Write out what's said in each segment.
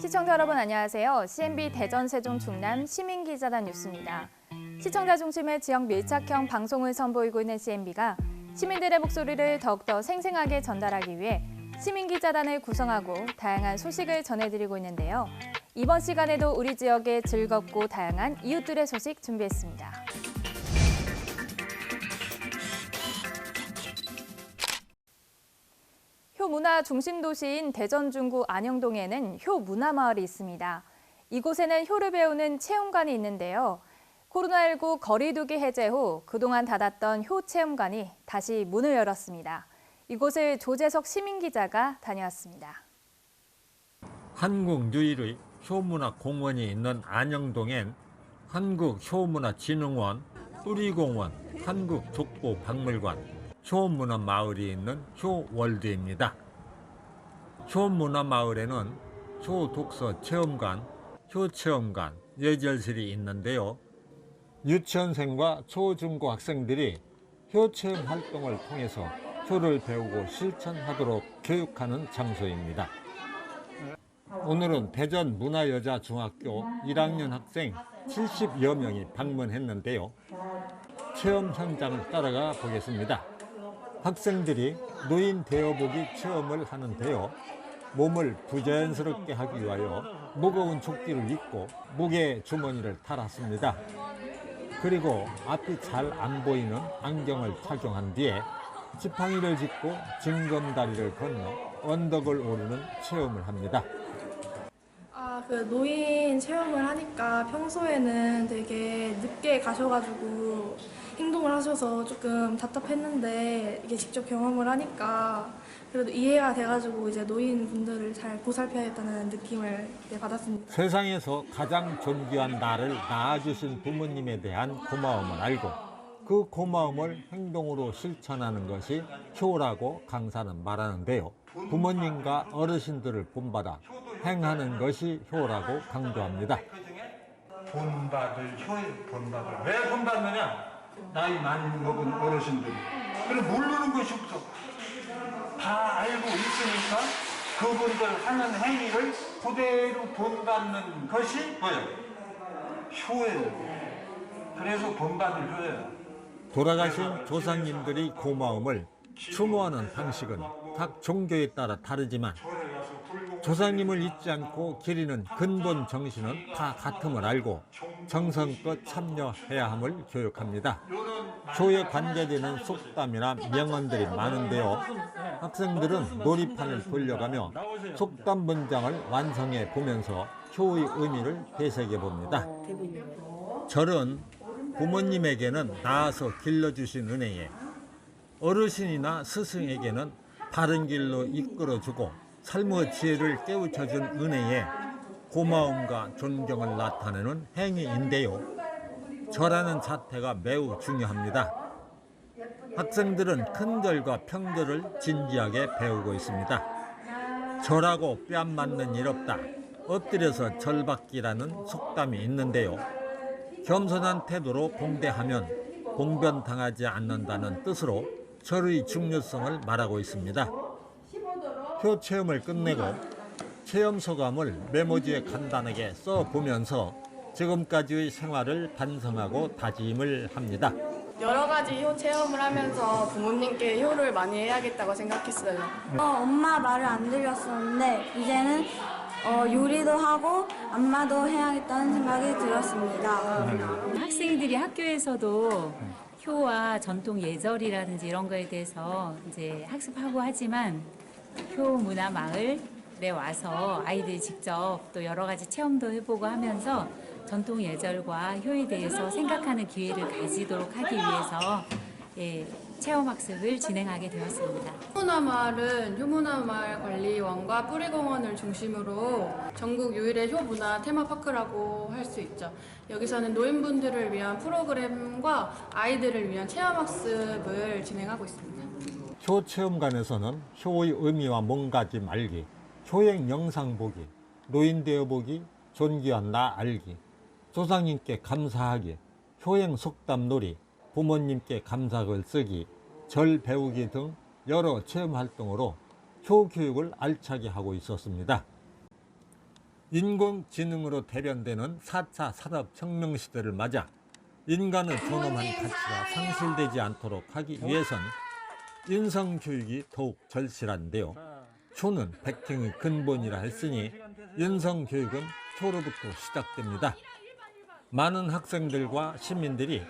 시청자 여러분 안녕하세요. CNB 대전 세종 충남 시민 기자단 뉴스입니다. 시청자 중심의 지역 밀착형 방송을 선보이고 있는 CNB가 시민들의 목소리를 더욱더 생생하게 전달하기 위해 시민 기자단을 구성하고 다양한 소식을 전해드리고 있는데요. 이번 시간에도 우리 지역의 즐겁고 다양한 이웃들의 소식 준비했습니다. 문화 중심 도시인 대전 중구 안영동에는 효 문화 마을이 있습니다. 이곳에는 효를 배우는 체험관이 있는데요. 코로나19 거리두기 해제 후 그동안 닫았던 효 체험관이 다시 문을 열었습니다. 이곳을 조재석 시민 기자가 다녀왔습니다. 한국 유일의 효문화 공원이 있는 안영동엔 한국효문화진흥원, 뿌리공원, 한국족보박물관, 효문화 마을이 있는 효월드입니다. 효문화 마을에는 효독서 체험관, 효체험관, 예절실이 있는데요. 유치원생과 초중고 학생들이 효체험 활동을 통해서 효를 배우고 실천하도록 교육하는 장소입니다. 오늘은 대전 문화여자중학교 1학년 학생 70여 명이 방문했는데요. 체험 현장을 따라가 보겠습니다. 학생들이 노인 되어보기 체험을 하는데요. 몸을 부자연스럽게 하기 위하여 무거운 조끼를 입고 무게 주머니를 달았습니다. 그리고 앞이 잘 안 보이는 안경을 착용한 뒤에 지팡이를 짚고 징검다리를 건너 언덕을 오르는 체험을 합니다. 아, 그 노인 체험을 하니까 평소에는 되게 늦게 가셔가지고 행동을 하셔서 조금 답답했는데 이게 직접 경험을 하니까 그래도 이해가 돼가지고 이제 노인분들을 잘 보살펴야겠다는 느낌을 네, 받았습니다. 세상에서 가장 존귀한 나를 낳아주신 부모님에 대한 고마움을 알고 그 고마움을 행동으로 실천하는 것이 효라고 강사는 말하는데요. 부모님과 어르신들을 본받아 행하는 것이 효라고 강조합니다. 본받을 효의 본받을 왜 본받느냐 나이 많이 먹은 어르신들이. 그래 모르는 것이 없어 다 알고 있으니까 그분들 하는 행위를 그대로 본받는 것이 뭐예요? 효예요. 그래서 본받을 효예요 돌아가신 조상님들의 고마움을 추모하는 방식은 각 종교에 따라 다르지만 조상님을 잊지 않고 기리는 근본 정신은 다 같음을 알고 정성껏 참여해야 함을 교육합니다. 효에 관계되는 속담이나 명언들이 많은데요. 학생들은 놀이판을 돌려가며 속담 문장을 완성해 보면서 효의 의미를 되새겨 봅니다. 절은 부모님에게는 낳아서 길러주신 은혜에 어르신이나 스승에게는 바른 길로 이끌어주고 삶의 지혜를 깨우쳐준 은혜에 고마움과 존경을 나타내는 행위인데요. 절하는 자태가 매우 중요합니다. 학생들은 큰절과 평절을 진지하게 배우고 있습니다. 절하고 뺨 맞는 일 없다. 엎드려서 절받기라는 속담이 있는데요. 겸손한 태도로 공대하면 봉변당하지 않는다는 뜻으로 절의 중요성을 말하고 있습니다. 효 체험을 끝내고 체험 소감을 메모지에 간단하게 써보면서 지금까지의 생활을 반성하고 다짐을 합니다. 여러 가지 효 체험을 하면서 부모님께 효를 많이 해야겠다고 생각했어요. 어, 엄마 말을 안 들렸었는데 이제는 어, 요리도 하고 안마도 해야겠다는 생각이 들었습니다. 학생들이 학교에서도 효와 전통 예절이라든지 이런 거에 대해서 이제 학습하고 하지만 효 문화 마을 에 와서 아이들이 직접 또 여러 가지 체험도 해보고 하면서 전통 예절과 효에 대해서 생각하는 기회를 가지도록 하기 위해서 예, 체험 학습을 진행하게 되었습니다. 효문화마을은 효문화마을 관리원과 뿌리공원을 중심으로 전국 유일의 효문화 테마파크라고 할 수 있죠. 여기서는 노인분들을 위한 프로그램과 아이들을 위한 체험학습을 진행하고 있습니다. 효 체험관에서는 효의 의미와 몸가짐 알기, 효행 영상 보기, 노인 되어 보기, 존귀한 나 알기, 조상님께 감사하기, 효행 속담 놀이, 부모님께 감사글 쓰기, 절 배우기 등 여러 체험 활동으로 효 교육을 알차게 하고 있었습니다. 인공지능으로 대변되는 4차 산업혁명 시대를 맞아 인간의 존엄한 가치가 상실되지 않도록 하기 위해선 인성교육이 더욱 절실한데요. 효는 백행의 근본이라 했으니 인성교육은 효로부터 시작됩니다. 많은 학생들과 시민들이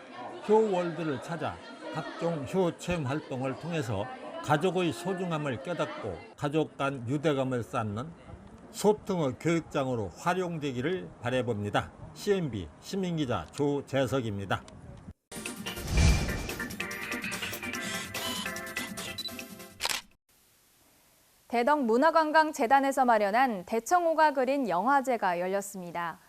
효월드를 찾아 각종 효 체험 활동을 통해서 가족의 소중함을 깨닫고 가족 간 유대감을 쌓는 소통의 교육장으로 활용되기를 바라봅니다. CNB 시민기자 조재석입니다. 대덕 문화관광재단에서 마련한 대청호가 그린 영화제가 열렸습니다.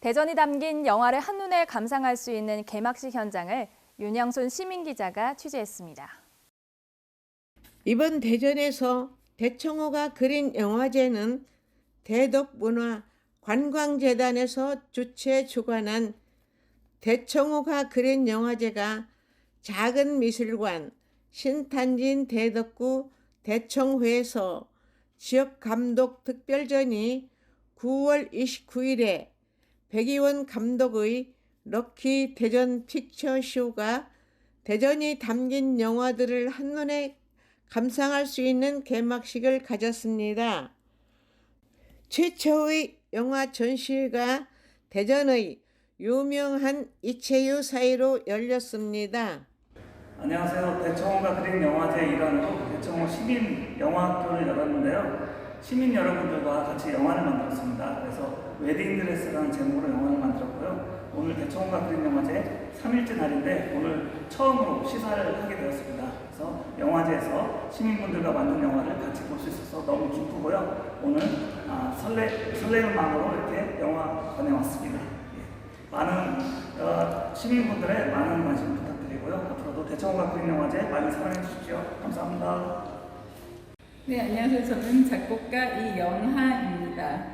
대전이 담긴 영화를 한눈에 감상할 수 있는 개막식 현장을 윤영순 시민 기자가 취재했습니다. 이번 대전에서 대청호가 그린 영화제는 대덕 문화 관광재단에서 주최 주관한 대청호가 그린 영화제가 작은 미술관 신탄진 대덕구 대청회에서 지역감독 특별전이 9월 29일에 백이원 감독의 럭키 대전 픽처쇼가 대전이 담긴 영화들을 한눈에 감상할 수 있는 개막식을 가졌습니다. 최초의 영화 전시회가 대전의 유명한 이채유 사이로 열렸습니다. 안녕하세요. 대청호가 그린 영화제 일환으로 대청호 시민 영화학교를 열었는데요. 시민 여러분들과 같이 영화를 만들었습니다. 그래서 웨딩드레스라는 제목으로 영화를 만들었고요. 오늘 대청호가 그린 영화제 3일째 날인데 오늘 처음으로 시사를 하게 되었습니다. 그래서 영화제에서 시민분들과 만든 영화를 같이 볼 수 있어서 너무 기쁘고요. 오늘 아, 설레, 설레는 마음으로 이렇게 영화관에 왔습니다. 예. 많은 어, 시민분들의 많은 관심 부탁드리고요. 대청호가 그린 영화제 많이 사랑해 주십시오. 감사합니다. 네, 안녕하세요. 저는 작곡가 이영하입니다.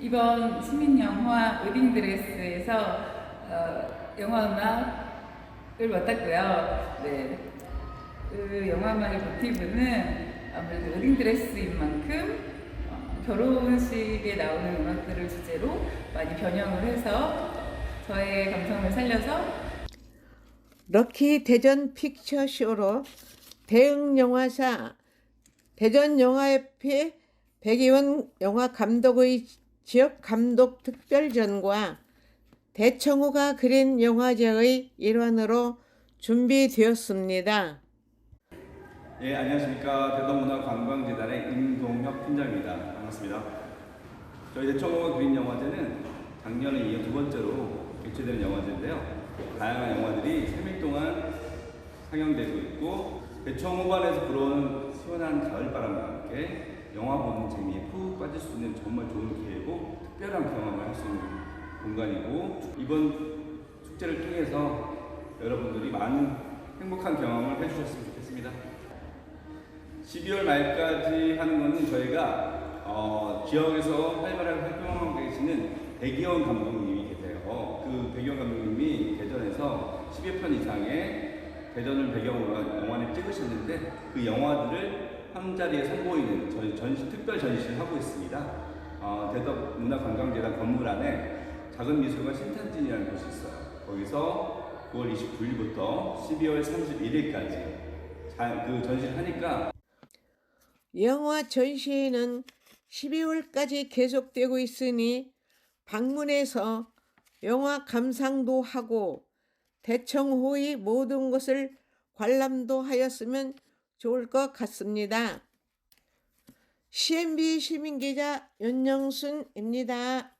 이번 시민영화 웨딩드레스에서 어, 영화음악을 맡았고요. 네, 그 영화음악의 모티브는 아무래도 웨딩드레스인 만큼 어, 결혼식에 나오는 음악들을 주제로 많이 변형을 해서 저의 감성을 살려서 럭키 대전 픽처쇼로 대응 영화사 대전 영화협회 백이원 영화 감독의 지역 감독 특별전과 대청호가 그린 영화제의 일환으로 준비되었습니다. 예, 안녕하십니까. 대덕문화관광재단의 임동혁 팀장입니다. 반갑습니다. 저희 대청호가 그린 영화제는 작년에 이어 두 번째로 개최되는 영화제인데요. 다양한 영화들이 3일 동안 상영되고 있고 대청호관에서 불어오는 시원한 가을바람과 함께 영화 보는 재미에 푹 빠질 수 있는 정말 좋은 기회고 특별한 경험을 할 수 있는 공간이고 이번 축제를 통해서 여러분들이 많은 행복한 경험을 해주셨으면 좋겠습니다. 12월 말까지 하는 것은 저희가 어, 지역에서 활발하게 활동하고 계시는 백이원 감독님이 계세요. 그 백이원 감독님 이 대전에서 10여 편 이상의 대전을 배경으로 한 영화를 찍으셨는데 그 영화들을 한 자리에 선보이는 전시 특별 전시를 하고 있습니다. 어, 대덕 문화관광재단 건물 안에 작은 미술관 신탄진이라는 곳이 있어요. 거기서 9월 29일부터 12월 31일까지 그 전시를 하니까 영화 전시회는 12월까지 계속되고 있으니 방문해서 영화 감상도 하고 대청호의 모든 것을 관람도 하였으면 좋을 것 같습니다. CNB 시민기자 윤영순입니다.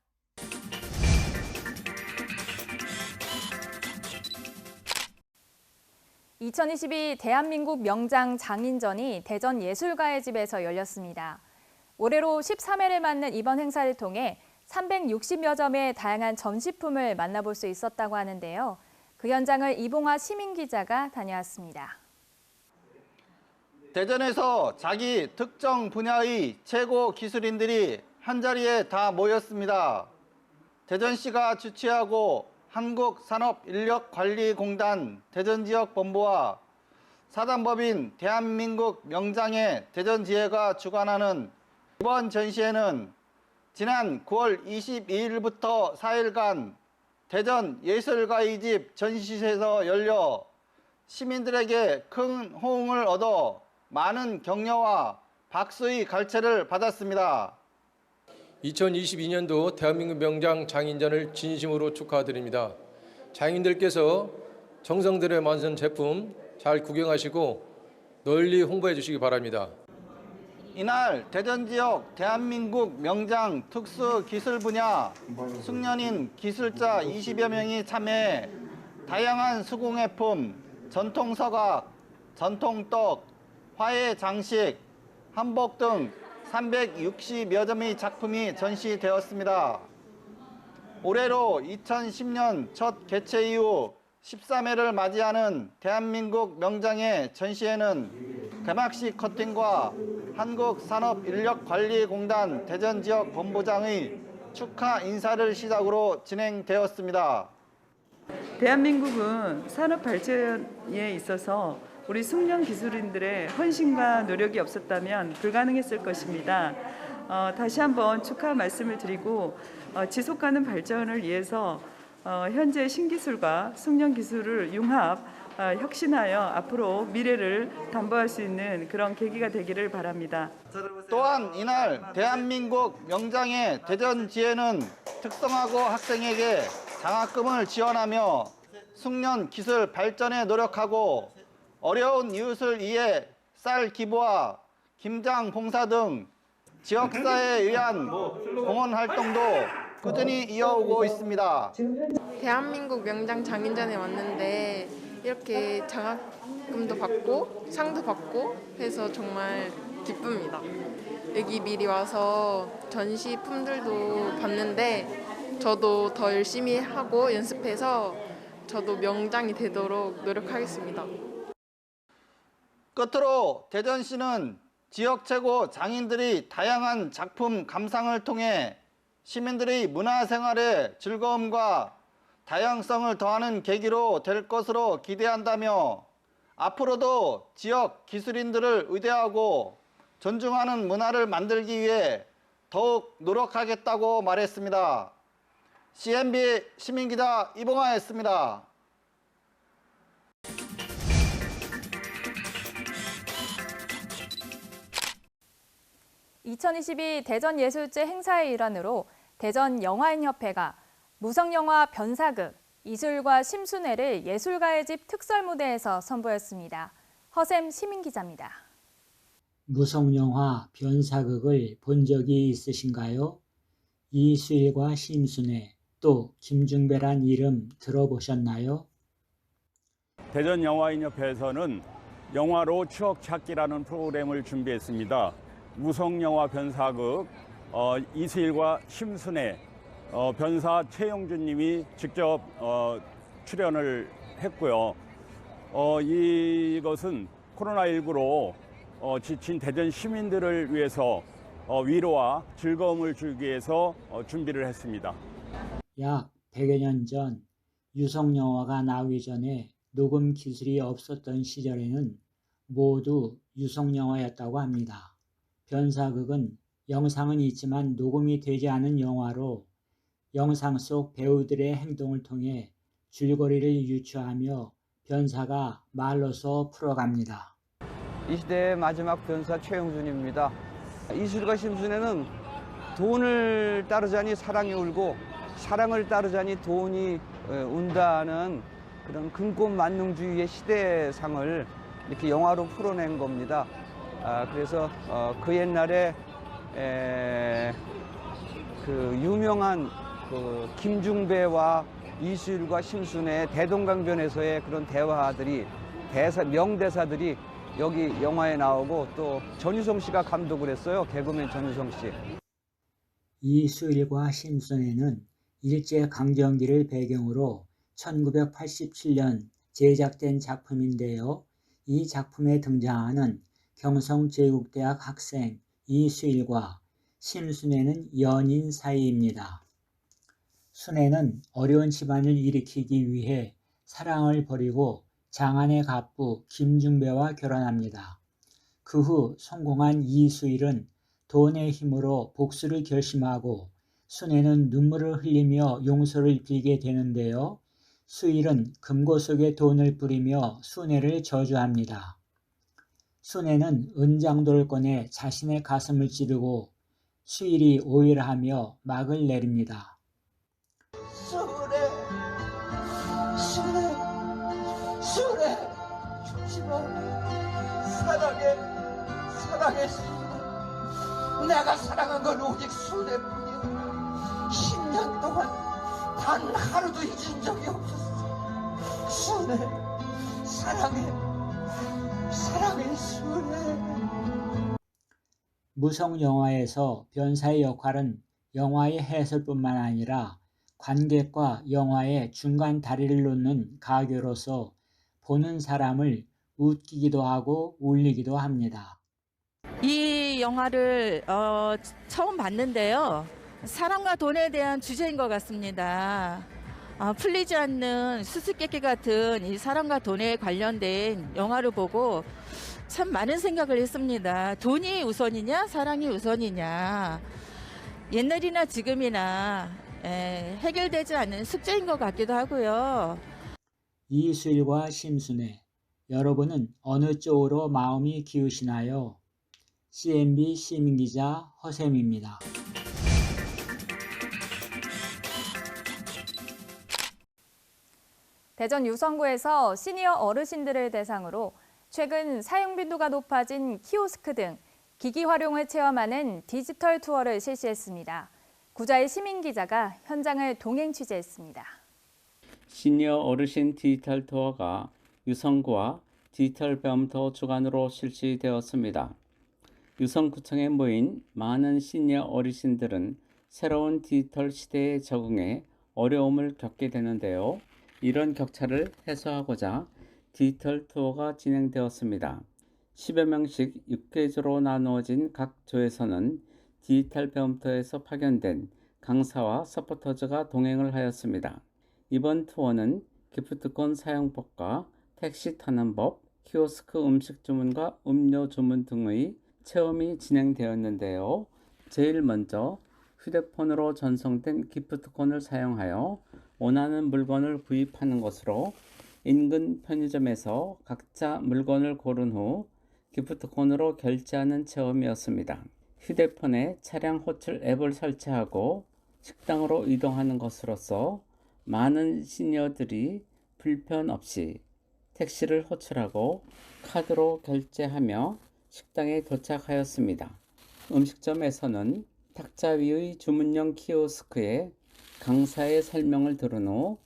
2022 대한민국 명장 장인전이 대전 예술가의 집에서 열렸습니다. 올해로 13회를 맞는 이번 행사를 통해 360여 점의 다양한 전시품을 만나볼 수 있었다고 하는데요. 그 현장을 이봉화 시민 기자가 다녀왔습니다. 대전에서 자기 특정 분야의 최고 기술인들이 한자리에 다 모였습니다. 대전시가 주최하고 한국산업인력관리공단 대전지역본부와 사단법인 대한민국 명장의 대전지회가 주관하는 이번 전시회는 지난 9월 22일부터 4일간 대전 예술가의 집 전시실에서 열려 시민들에게 큰 호응을 얻어 많은 격려와 박수의 갈채를 받았습니다. 2022년도 대한민국 명장 장인전을 진심으로 축하드립니다. 장인들께서 정성들의 만든 제품 잘 구경하시고 널리 홍보해 주시기 바랍니다. 이날 대전 지역 대한민국 명장 특수 기술 분야 숙련인 기술자 20여 명이 참여해 다양한 수공예품, 전통 서각, 전통 떡, 화해 장식, 한복 등 360여 점의 작품이 전시되었습니다. 올해로 2010년 첫 개최 이후 13회를 맞이하는 대한민국 명장의 전시회는 개막식 커팅과 한국산업인력관리공단 대전지역 본부장의 축하 인사를 시작으로 진행되었습니다. 대한민국은 산업 발전에 있어서 우리 숙련 기술인들의 헌신과 노력이 없었다면 불가능했을 것입니다. 어, 다시 한번 축하 말씀을 드리고 어, 지속하는 발전을 위해서 어, 현재 신기술과 숙련 기술을 융합 어, 혁신하여 앞으로 미래를 담보할 수 있는 그런 계기가 되기를 바랍니다. 또한 이날 대한민국 명장의 대전지회는 특성화고 학생에게 장학금을 지원하며 숙련 기술 발전에 노력하고 어려운 이웃을 위해 쌀 기부와 김장 봉사 등 지역사회에 의한 공헌 활동도 꾸준히 이어오고 있습니다. 대한민국 명장 장인전에 왔는데 이렇게 장학금도 받고 상도 받고 해서 정말 기쁩니다. 여기 미리 와서 전시 품들도 봤는데 저도 더 열심히 하고 연습해서 저도 명장이 되도록 노력하겠습니다. 끝으로 대전시는 지역 최고 장인들이 다양한 작품 감상을 통해 시민들의 문화생활에 즐거움과 다양성을 더하는 계기로 될 것으로 기대한다며 앞으로도 지역 기술인들을 의대하고 존중하는 문화를 만들기 위해 더욱 노력하겠다고 말했습니다. CNB 시민기자 이봉화였습니다. 2022 대전 예술제 행사의 일환으로 대전 영화인협회가 무성영화 변사극 이술과 심순애를 예술가의 집 특설 무대에서 선보였습니다. 허샘 시민 기자입니다. 무성영화 변사극을 본 적이 있으신가요? 이수일과 심순애 또 김중배란 이름 들어보셨나요? 대전 영화인협회에서는 영화로 추억 찾기라는 프로그램을 준비했습니다. 무성영화 변사극 어, 이수일과 심순애 어, 변사 최영준 님이 직접 어, 출연을 했고요. 어, 이것은 코로나19로 어, 지친 대전 시민들을 위해서 어, 위로와 즐거움을 주기 위해서 어, 준비를 했습니다. 약 100여 년 전 유성 영화가 나오기 전에 녹음 기술이 없었던 시절에는 모두 유성 영화였다고 합니다. 변사극은 영상은 있지만 녹음이 되지 않은 영화로 영상 속 배우들의 행동을 통해 줄거리를 유추하며 변사가 말로서 풀어갑니다. 이 시대의 마지막 변사 최영준입니다. 이술과 심순애는 돈을 따르자니 사랑이 울고 사랑을 따르자니 돈이 운다는 그런 근본 만능주의의 시대상을 이렇게 영화로 풀어낸 겁니다. 아, 그래서 어, 그 옛날에 에, 그 유명한 그 김중배와 이수일과 심순의 대동강변에서의 그런 대화들이 대사 명대사들이 여기 영화에 나오고 또 전유성 씨가 감독을 했어요. 개그맨 전유성 씨. 이수일과 심순애는 일제 강점기를 배경으로 1987년 제작된 작품인데요. 이 작품에 등장하는 경성제국대학 학생 이수일과 심순애는 연인 사이입니다. 순애는 어려운 집안을 일으키기 위해 사랑을 버리고 장안의 갑부 김중배와 결혼합니다. 그 후 성공한 이수일은 돈의 힘으로 복수를 결심하고 순애는 눈물을 흘리며 용서를 빌게 되는데요. 수일은 금고 속에 돈을 뿌리며 순애를 저주합니다. 순애는 은장돌을 꺼내 자신의 가슴을 찌르고 수일이 오열하며 막을 내립니다. 술에 내가 사랑한 건 오직 술에뿐이야 10년 동안 단 하루도 잊은 적이 없었어. 술에 사랑해. 사랑해 술에 무성 영화에서 변사의 역할은 영화의 해설뿐만 아니라 관객과 영화의 중간 다리를 놓는 가교로서 보는 사람을 웃기기도 하고 울리기도 합니다. 이 영화를 어, 처음 봤는데요. 사랑과 돈에 대한 주제인 것 같습니다. 아, 풀리지 않는 수수께끼 같은 이 사랑과 돈에 관련된 영화를 보고 참 많은 생각을 했습니다. 돈이 우선이냐, 사랑이 우선이냐. 옛날이나 지금이나 에, 해결되지 않는 숙제인 것 같기도 하고요. 이수일과 심순애, 여러분은 어느 쪽으로 마음이 기우시나요? CNB 시민기자 허샘입니다. 대전 유성구에서 시니어 어르신들을 대상으로 최근 사용 빈도가 높아진 키오스크 등 기기 활용을 체험하는 디지털 투어를 실시했습니다. 구자의 시민 기자가 현장을 동행 취재했습니다. 시니어 어르신 디지털 투어가 유성구와 디지털 배움터 주관으로 실시되었습니다. 유성구청에 모인 많은 시니어 어르신들은 새로운 디지털 시대에 적응해 어려움을 겪게 되는데요. 이런 격차를 해소하고자 디지털 투어가 진행되었습니다. 10여 명씩 6개조로 나누어진 각 조에서는 디지털 배움터에서 파견된 강사와 서포터즈가 동행을 하였습니다. 이번 투어는 기프트콘 사용법과 택시 타는 법, 키오스크 음식 주문과 음료 주문 등의 체험이 진행되었는데요. 제일 먼저 휴대폰으로 전송된 기프트콘을 사용하여 원하는 물건을 구입하는 것으로 인근 편의점에서 각자 물건을 고른 후 기프트콘으로 결제하는 체험이었습니다. 휴대폰에 차량 호출 앱을 설치하고 식당으로 이동하는 것으로서 많은 시니어들이 불편 없이 택시를 호출하고 카드로 결제하며 식당에 도착하였습니다. 음식점에서는 탁자 위의 주문용 키오스크에 강사의 설명을 들은 후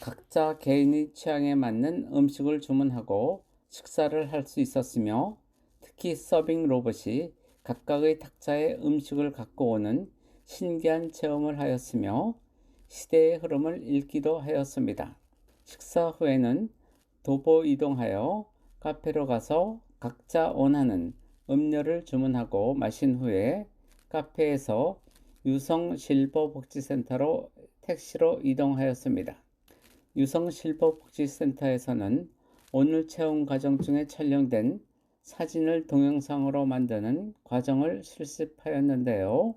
각자 개인의 취향에 맞는 음식을 주문하고 식사를 할 수 있었으며 특히 서빙 로봇이 각각의 탁자에 음식을 갖고 오는 신기한 체험을 하였으며 시대의 흐름을 읽기도 하였습니다. 식사 후에는 도보 이동하여 카페로 가서 각자 원하는 음료를 주문하고 마신 후에 카페에서 유성 실버 복지센터로 택시로 이동하였습니다. 유성 실버 복지센터에서는 오늘 체험 과정 중에 촬영된 사진을 동영상으로 만드는 과정을 실습하였는데요.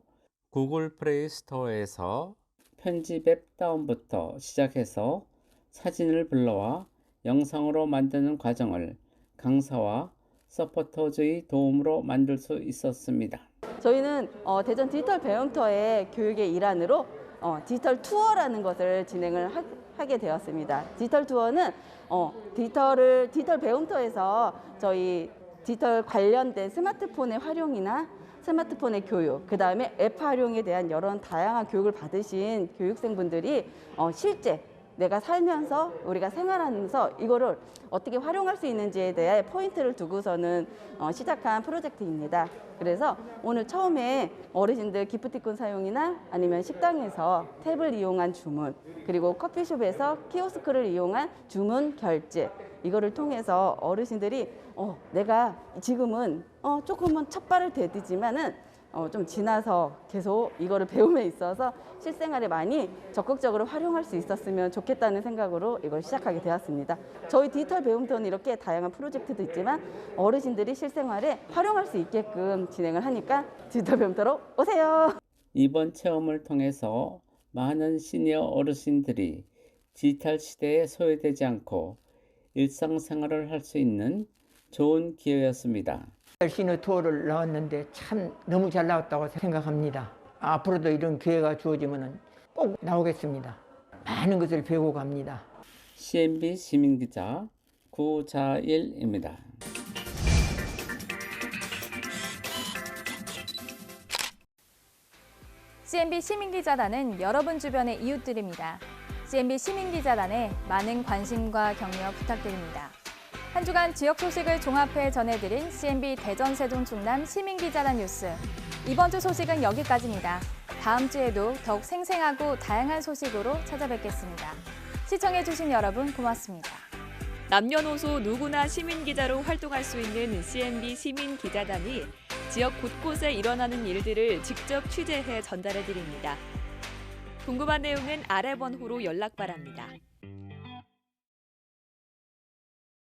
구글 플레이 스토어에서 편집 앱 다운부터 시작해서 사진을 불러와 영상으로 만드는 과정을 강사와 서포터즈의 도움으로 만들 수 있었습니다. 저희는 어, 대전 디지털 배움터의 교육의 일환으로 어, 디지털 투어라는 것을 진행을 하, 게 되었습니다. 디지털 투어는 어, 디지털을 디지털 배움터에서 저희 디지털 관련된 스마트폰의 활용이나 스마트폰의 교육, 그 다음에 앱 활용에 대한 여러 다양한 교육을 받으신 교육생분들이 어, 실제 내가 살면서 우리가 생활하면서 이거를 어떻게 활용할 수 있는지에 대해 포인트를 두고서는 어, 시작한 프로젝트입니다. 그래서 오늘 처음에 어르신들 기프티콘 사용이나 아니면 식당에서 탭을 이용한 주문 그리고 커피숍에서 키오스크를 이용한 주문 결제 이거를 통해서 어르신들이 어, 내가 지금은 어, 조금은 첫 발을 대디지만은 어, 좀 지나서 계속 이거를 배움에 있어서 실생활에 많이 적극적으로 활용할 수 있었으면 좋겠다는 생각으로 이걸 시작하게 되었습니다. 저희 디지털 배움터는 이렇게 다양한 프로젝트도 있지만 어르신들이 실생활에 활용할 수 있게끔 진행을 하니까 디지털 배움터로 오세요. 이번 체험을 통해서 많은 시니어 어르신들이 디지털 시대에 소외되지 않고 일상생활을 할 수 있는 좋은 기회였습니다. 시너 투어를 나왔는데 참 너무 잘 나왔다고 생각합니다. 앞으로도 이런 기회가 주어지면 꼭 나오겠습니다. 많은 것을 배우고 갑니다. CNB 시민기자 구자일입니다. CNB 시민기자단은 여러분 주변의 이웃들입니다. CNB 시민기자단에 많은 관심과 격려 부탁드립니다. 한 주간 지역 소식을 종합해 전해드린 CNB 대전 세종 충남 시민 기자단 뉴스. 이번 주 소식은 여기까지입니다. 다음 주에도 더욱 생생하고 다양한 소식으로 찾아뵙겠습니다. 시청해주신 여러분 고맙습니다. 남녀노소 누구나 시민 기자로 활동할 수 있는 CNB 시민 기자단이 지역 곳곳에 일어나는 일들을 직접 취재해 전달해 드립니다. 궁금한 내용은 아래 번호로 연락 바랍니다.